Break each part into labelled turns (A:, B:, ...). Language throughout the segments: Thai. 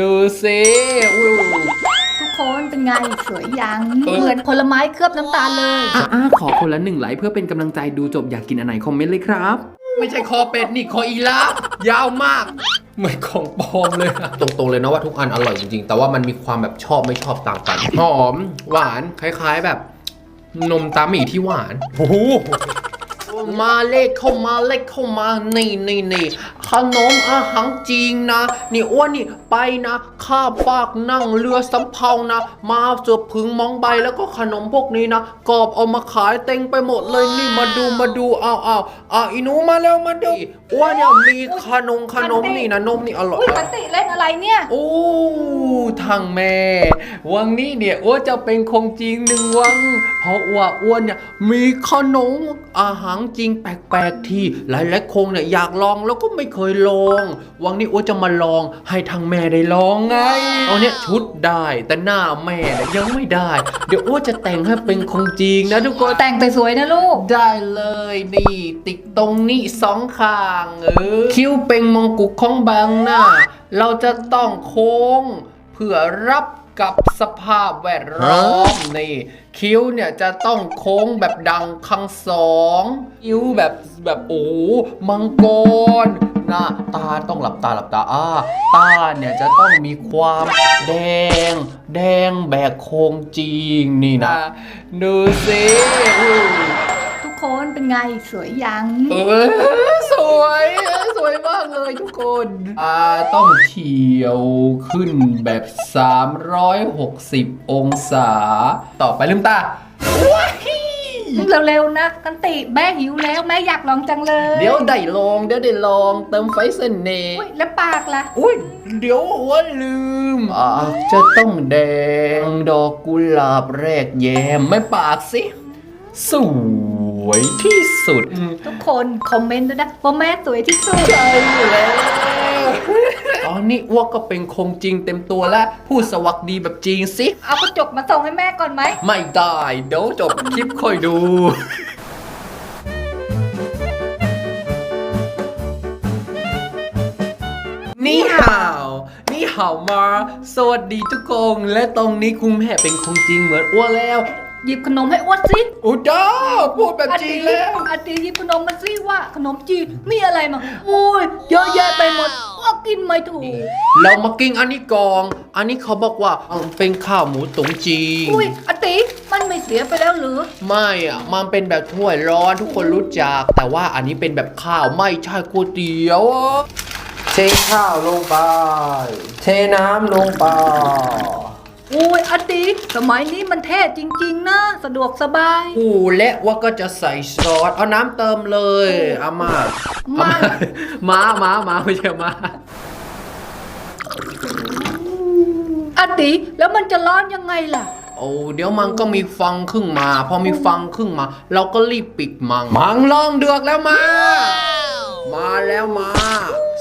A: ดูสิอุ้ย
B: ทุกคนเป็นไงสวยยัง
A: เออ
B: เหมือนผลไม้เคลือบน้ำตาลเลย
C: อะขอคนละหนึ่งไลค์เพื่อเป็นกำลังใจดูจบอยากกินอันไหนคอมเมนต์เลยครับ
A: ไม่ใช่คอเป็ดนี่คออีลาฟยาวมาก เหมือนของปลอมเลยอะตรงๆเลยนะว่าทุกอันอร่อยจริงๆ แต่ว่ามันมีความแบบชอบไม่ชอบต่างกัน หอม หวาน คล้ายๆแบบ นมตาหมี่ที่หวาน โอ้โห มาเลขเข้ามาเลขเข้ามา นี่นี่นี่ ขนมอาหารจีนนะ นี่อ้วนนี่ไปนะข้าปากนั่งเรือสำเภานะ มาเสือพึงมองใบแล้วก็ขนมพวกนี้นะกรอบเอามาขายเต็งไปหมดเลยนี่มาดูมาดูเอาเอาอะอีหนูมาแล้วมาดูอ้วนเนี่ยมีขนมขนมนี่นะนมนี่อร่อย
B: อุ้ยปติเล่นอะไรเนี่ย
A: โอ้ทางแม่ วังนี้เนี่ยอ้วนจะเป็นคงจริงหนึ่งวัง เพราะว่าอ้วนเนี่ยมีขนมอาหารจริงแปลกๆที่หลายๆคงเนี่ยอยากลองแล้วก็ไม่เคยลองวังนี้อ้วนจะมาลองให้ทางแม่ได้ลองไงเอาเนี่ยชุดได้แต่หน้าแม่เนี่ยยังไม่ได้ เดี๋ยวอ้วนจะแต่งให้เป็นคงจริงนะทุกคน
B: แต่งไปสวยนะลูก
A: ได้เลยนี่ ติดตรงนี้สองข้างเออคิ้วเป็นมงกุฎของบางหน้า เราจะต้องโค้งเพื่อรับกับสภาพแวดล้อมนี่คิ้วเนี่ยจะต้องโค้งแบบดังข้างสอง คิ้วแบบแบบโอ้โหมังกร หน้าตาต้องหลับตาหลับตาอ้าตาเนี่ยจะต้องมีความแดง แดงแบกโค้งจริงนี่นะ ดูสิอู้
B: ทุกคนเป็นไงสวยยัง
A: เออสวยสวยมากเลยทุกคนอ่าต้องเฉียวขึ้นแบบ 360 องศา ต่อไปลืมตาว้าย
B: เร็วๆนะกันติแม่หิวแล้วแม่อยากลองจังเลย
A: เดี๋ยวได้ลองเดี๋ยวได้ลองเติมไฟเสน่ห์
B: อุ้ยแล้วปากล่ะ
A: อุ้ยเดี๋ยวว่าลืมอ่าจะต้องแดงดอกกุหลาบแรกแยมไม่ปากสิ สวยที่สุด
B: ทุกคนคอมเมนต์ด้วยนะว่าแม่สวยที่สุด
A: ใช่แล้วต อนนี้อ้วกก็เป็นคงจริงเต็มตัวแล้วพูดสวัสดีแบบจริงสิ
B: เอากระจกมาส่งให้แม่ก่อนไหม
A: ไม่ได้เดี๋ยวจบคลิปค่อยดู นี่ห่าว นี่ห่าวมา สวัสดีทุกคน และตรงนี้คุณแม่เป็นคงจริงเหมือนอ้วนแล้ว
B: หยิบขนมให้อ้วนสิ
A: อุยจ้าพูดแบบจริงแล้ว
B: อาตีหยิบขนมมาสิว่าขนมจีนมีอะไรมาอุ้ยเยอะแยะไปหมดอ้ว กกินไม่ถูก
A: เรามากินอันนี้กอง อันนี้เขาบอกว่าเป็นข้าวหมูตุ๋นจีน
B: อุ้ยอาตีมันไม่เสียไปแล้วหรือ
A: ไม่อะ มันเป็นแบบถ้วยร้อนทุกคนรู้จัก แต่ว่าอันนี้เป็นแบบข้าวไม่ใช่ก๋วยเตี๋ยวอะเทข้าวลงไป เทน้ำลงไป
B: อุ้ยอาตีสมัยนี้มันเท่จริง ๆ นะ สะดวกสบาย
A: อู้และว่าก็จะใส่ซอสเอาน้ำเติมเลยเอามาเอา
B: มา
A: มามามาไม่ใช่มา
B: อาตีแล้วมันจะร้อนยังไงล่ะ
A: โอ้เดี๋ยวมันก็มีฟังขึ้นมา พอมีฟังขึ้นมา เราก็รีบปิดมัง มังลองเดือกแล้วมา มาแล้วมา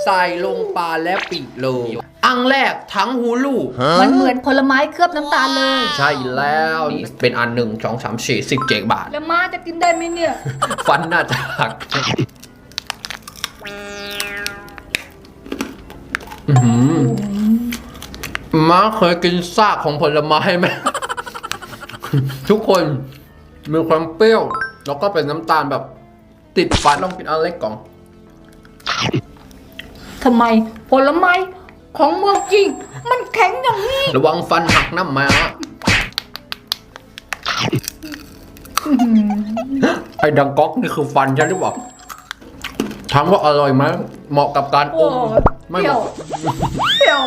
A: ใส่ลงปลาแล้วปิดเลยอังแรกทั้งหูลูก
B: มันเหมือนผลไม้เคลือบน้ำตาลเลย
A: ใช่แล้วนี่เป็นอันหนึ่งสองสามสี่สิบเจ็ดบาท
B: แล้วมาจะกินได้ไหมเนี่ย
A: ฟันน่าจะหักอื้อหือ ม้าเคยกินซากของผลไม้ไหม ทุกคนมีความเปรี้ยว แล้วก็เป็นน้ำตาลแบบ ติดฟันลองกินอันเล็กก่อน
B: ทำไมผลไม้ของเมืองจีนมันแข็งอย่างนี้
A: ระวังฟันหักน้ำมาไอ้ดังก๊อกนี่คือฟันใช่หรือเปล่าถามว่าอร่อยไหมเหมาะกับการอ
B: โอ้
A: มไม่
B: เปรี้
A: เห
B: ยว
A: มาะ
B: เปรี้ยว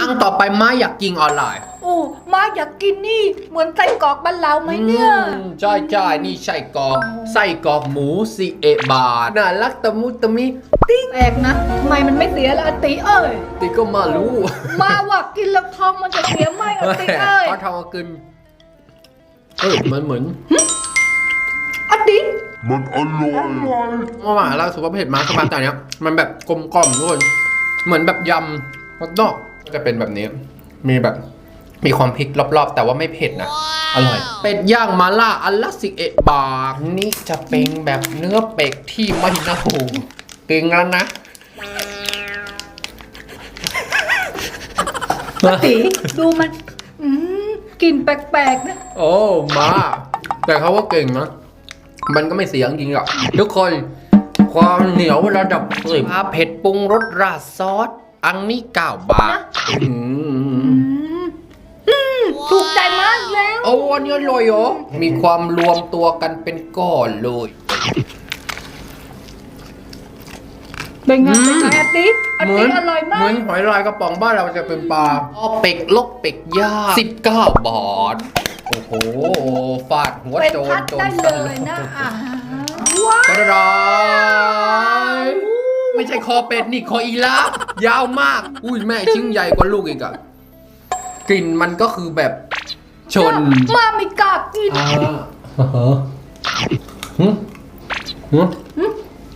A: อังต่อไปม้าอยากกินออนไลน์
B: โอ้มาอยากกินนี่ เหมือนไส้กรอกบ้านเราไหมเนี่ย
A: อืมใช่ใช่นี่ไส้กรอกไส้กรอกหมูสิเอะบาทน่ารักตะมุตะมิ
B: แปลกนะทำไมมันไม่เสียละอาติเอ้ย
A: ติก็มารู้
B: มาว่ากินแล้วท้องมันจะเสียไหมอาติเอ้ย
A: เขาทำมากินเออมันเหมือน
B: อาติ
D: มันอร่อย
A: ว่าหมาล่าสุดว่าเผ็ดมากสมาแต่เนี้ยมันแบบกลมกล่อมทุกคนเหมือนแบบยำฮอตดอก จะเป็นแบบนี้ มีแบบ มีความพริกรอบๆ แต่ว่าไม่เผ็ดนะ อร่อย เป็ดย่างมาล่าอันละสิเอะบาท นี่จะเป็นแบบเนื้อเป็ดที่ไม่เน่ากินแล้วนะ
B: ปกติดูมันอืมกลิ่นแปลกๆนะ
A: โอ้มา แต่เขาว่าเก่งนะ มันก็ไม่เสียงจริงหรอกทุกคน ความเหนียวระดับสิบเผ็ดปรุงรสราดซอส อังนี่เก้าบาทอืม
B: อืมอืมถูกใจมากแล้ว
A: โอ้อันนี้อร่อยเหรอ มีความรวมตัวกันเป็นก้อนเลย
B: เป็นไง
A: อืม
B: เป็นไงอาติอาติอร่อยมา
A: เหมื
B: ก
A: อนหอยลายกระป๋องบ้านเราจะเป็นปลาอ๋อเป็กลกเป็กย่างสิบเก้าบาท โอ้โห ฟาดหัว
B: เป็น
A: โจร
B: พัด
A: โจร
B: ได้
A: ส
B: เล
A: ลั
B: ย
A: ด
B: นะอ่าว้าว
A: กระดาย ไม่ใช่คอเป็ดนี่คออีลาฟยาวมาก อุ้ยแม่ชิ้นใหญ่กว่าลูกอีกอะกลิ่นมันก็คือแบบชน
B: มาไม่กล้ากิน
A: อ่าฮึฮึ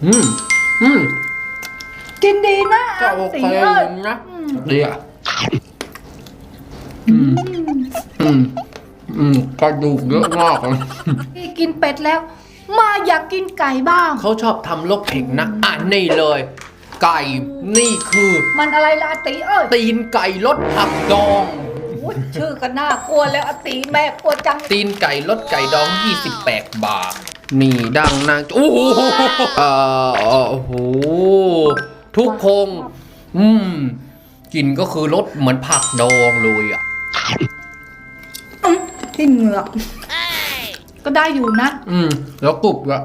A: อืมอืม
B: กินดีนะ
A: ก็
B: อา
A: โอ
B: ติ
A: เค
B: เอ้ย
A: นะดีอะอืมอืมอืมกระดูกเยอะมากเลย
B: พี่กินเป็ดแล้ว มาอยากกินไก่บ้าง
A: เขาชอบทำลกเผ็กนะ อะนี่เลย ไก่นี่คือ
B: มันอะไรล่ะอาติเอ้ย
A: ตีนไก่รสผักดอง
B: โอ้ยชื่อก็น่ากลัวแล้วอาติแม่กลัวจัง
A: ตีนไก่รสไก่ดอง 28 บาท นี่ดังนางโอ้โหเอ่อโอ้โหทุกพง อืมกลิ่นก็คือรสเหมือนผักดองเลยอะ
B: อื้อที่เหงือก ก็ได้อยู่นะ
A: อืม แล้วกรุบอะ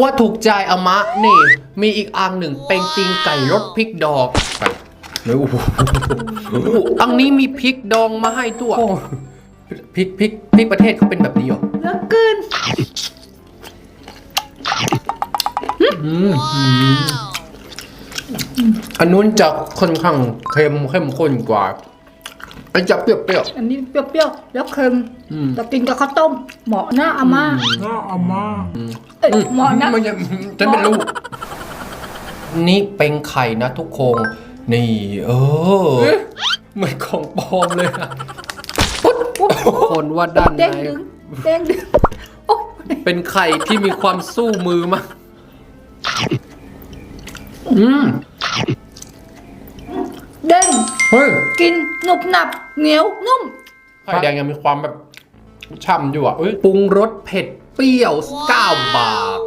A: ว่าถูกใจอามะนี่ มีอีกอังหนึ่งเป็นตีนไก่รสพริกดองไปโอ้โหโอ้โหอังนี้มีพริกดองมาให้ตัวพริกพริกพริกประเทศเขาเป็นแบบนี้เหรอ
B: แล้วกิน
A: อืม อันนู้นจะค่อนข้างเค็มเข้มข้นกว่า อันจะเปรี้ยว
B: อันนี้เปรี้ยวๆ แล้วเค็ม
A: อืม
B: แต่กินกับข้าวต้ม เหมาะนะอาม่า
A: น่าอามา
B: เอ้ยเหมาะนะ
A: ไม่ใช่ฉันเป็นลูก นี่เป็นไข่นะทุกคนนี่ เออเหมือนของปลอมเลยอะคนว่าด้านใน
B: เด้งดึงเด้งดึงโอ๊ย
A: เป็นไข่ที่มีความสู้มือมาก อืม
B: เด้ง
A: เฮ้ย
B: กินหนุบหนับเหนียวนุ่ม
A: ไข่แดงยังมีความแบบช่ำอยู่อะเอ้ยปรุงรสเผ็ดเปรี้ยว9บาท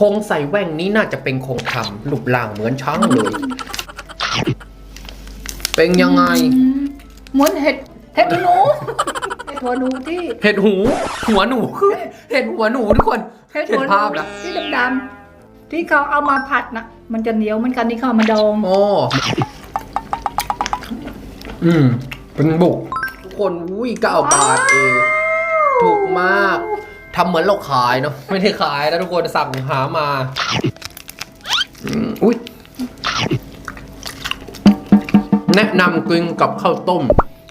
A: คงใส่แว่งนี้น่าจะเป็นคงคำรูปร่างเหมือนช้างเลย เป็นยังไง
B: อืมเหมือนเห็ดเห็ดหนูเห็ดหัวหนูที่
A: เห็ดหู หัวหนูคือเห็ดหัวหนูทุกคน
B: เห็ด
A: เห็
B: หั
A: น
B: วหนู
A: ภาพแล้ว
B: ที่ดำๆที่เขาเอามาผัดนะมันจะเหนียวเหมือนกันที่เขาเอามาดอง
A: โอ้ อืม เป็นบุก ทุกคนอุ้ยเก้าบาทเองถูกมากทำเหมือนเราขายเนาะไม่ได้ขายนะทุกคนสั่งหามาอืมอุ้ยแนะนำกินกับข้าวต้ม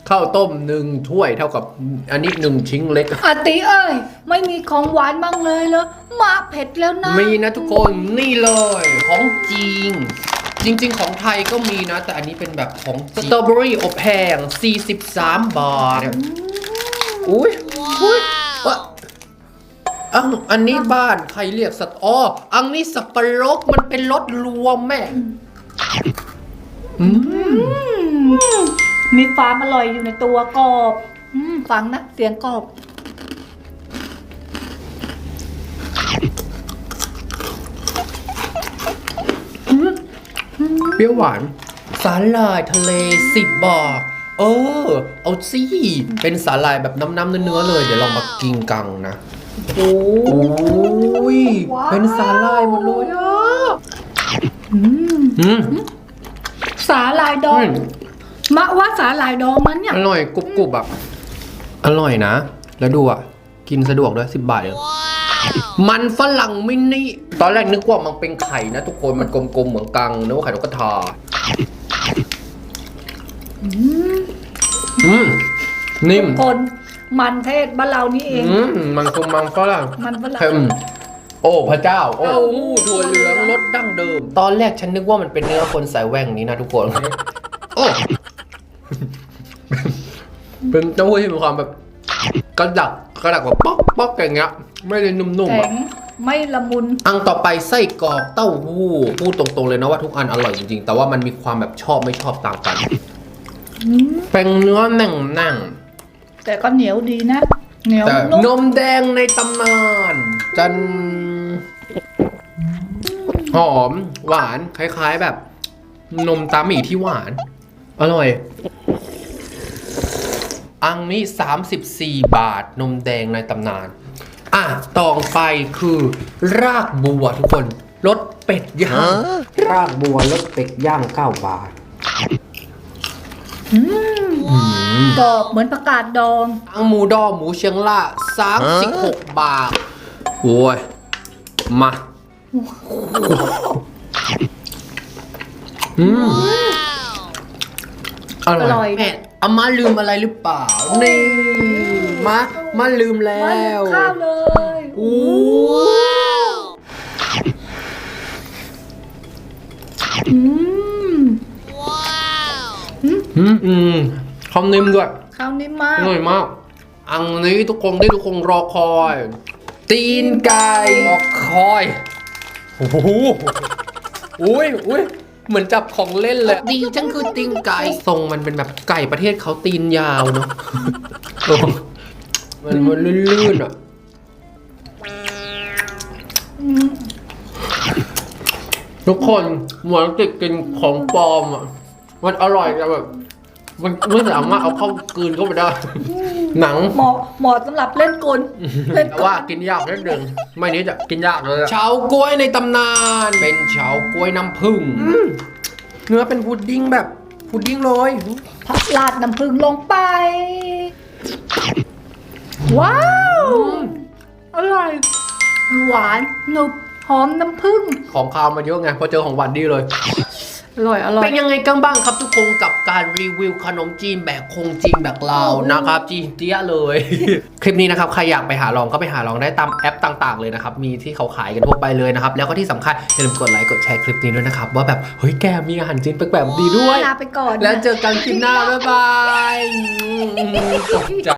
A: ข้าวต้มหนึ่งถ้วยเท่ากับอันนี้หนึ่งชิ้นเล็ก
B: อาติเอ้ย ไม่มีของหวานบ้างเลยเหรอมาเผ็ดแล้วนะ
A: มีนะทุกคนนี่เลยของจริง จริง ๆ ของไทยก็มีนะ แต่อันนี้เป็นแบบของสตรอเบอรี่อบแห้ง43 บาทอุ้ยอุ้ยว่าอังอันนี้บ้านใครเรียกสัตว์อ๋ออังนี้สับปะรดมันเป็นรสรวมแม่อืม
B: อืมมีความอร่อยอยู่ในตัวกรอบ อืมฟังนะ เสียงกรอบ
A: รี้ยวหวาน สาหร่ายทะเลสิบบาทเออ เอาสิเป็นสาหร่ายแบบน้ำๆเนื้อๆเลย เดี๋ยวลองมากินกังนะ
B: โอ้
A: โอ้ย
B: ว้าว
A: เป็นสาหร่ายหมดเลยอะ
B: อืม
A: อืม
B: สาลายดอง มะว่าสาลายดองมันเนี่ย
A: อร่อยกรุบกรุบๆอะอร่อยนะ แล้วดูอะ กินสะดวกด้วยสิบบาทเอง มันฝรั่งมินิตอนแรกนึกว่ามันเป็นไข่นะ ทุกคนมันกลมๆเหมือนกังนึกว่าไข่นกกระทาอืมนิ่ม
B: คนมันเทศบ้านเรานี่เอง
A: อืมมันคือมังฝรั่ง
B: มันฝรั่ง
A: เค็มโอ้พระเจ้า โอ้
B: เอ้า
A: ถั่วเหลืองรสดั้งเดิม ตอนแรกฉันนึกว่ามันเป็นเนื้อคนใส่แว่งนี้นะทุกคนโอ้เป็นเต้าหู้ที่มีความแบบกระดักกระดักแบบป๊อกป๊อกอย่างเงี้ย ไม่ได้นุ่มๆ
B: แข็
A: อะ
B: งไม่ละมุน
A: อันต่อไปไส้กรอกเต้าหู้พูดตรงๆเลยนะว่าทุกอันอร่อยจริงๆ แต่ว่ามันมีความแบบชอบไม่ชอบต่างกันเป็นเนื้อแน่ง
B: แต่ก็เหนียวดีนะ เหนียว
A: ๆแต่
B: นุ่
A: น
B: ม
A: มแดงในตำนาน จันหอม หวาน คล้ายๆแบบ นมตาหมี่ที่หวาน อร่อย อังนี้34 บาท นมแดงในตำนาน อะต่อไปคือ รากบัวทุกคนรสเป็ดย่างรากบัวรสเป็ดย่าง9บาท
B: กรอบเหมือนผักกาดดอง
A: อังหมูดอหมูเชียงล่า36บาทโอ้ยมาอืมอ
B: อร่
A: ร่อ
B: อยย
A: แม่ อามาลืมอะไรหรือเปล่า นี่ มามาลืมแล้
B: มาลื
A: ว
B: มข้าวเลย
A: อู้
B: อืม
A: อืมอืมคำนิ่มด้วย
B: ข้าวนิ่มมา
A: อกร่อยมาก อันนี้ทุกคนที่ทุกคนรอคอย ตีนไก่รอคอย โอ้โหอุ้ยอุ้ย เหมือนจับของเล่นเลย ดีจังคือตีนไก่ทรงมันเป็นแบบไก่ประเทศเขาตีนยาวเนาะเออมันมันลื่นๆอะ
B: อืม
A: ทุกคนเหมือนติดกินของปลอมอะ มันอร่อยแต่แบบ มันไม่สามารถเอาเข้ากลืนเข้าไปได้ หนัง
B: เหมาะเหมาะสำหรับเล่นกลเล่น
A: แต่
B: กล
A: ว่ากินยากนิดนึงไม่นี้จะกินยากเลยเฉาก้วยในตำนาน เป็นเฉาก้วยน้ำผึ้งเนื้อเป็นพุดดิ้งแบบพุดดิ้งเลย
B: ผักลาดน้ำผึ้งลงไป ว้าว อร่อย หวานหนุบหอมน้ำผึ้ง
A: ของคาวมาเยอะไงพอเจอของหวานดีเลย
B: อ ร่อยอร่อย
A: เป็นยังไงกันบ้างครับทุกคนกับการรีวิวขนมจีนแบบคงจีนแบบเรานะครับ จีนเตี้ยเลย คลิปนี้นะครับใครอยากไปหาลองก็ไปหาลองได้ตามแอปต่าง ๆ เลยนะครับ มีที่เขาขายกันทั่วไปเลยนะครับ แล้วก็ที่สำคัญอย่าลืมกดไลค์กดแชร์คลิปนี้ด้วยนะครับ ว่าแบบเฮ้ยแกมีอาหารจีนแปลกๆดีด้วย
B: ลาไปก่อนนะ
A: แล้วเจอกันคลิปหน้าบ๊ายบายตกใจ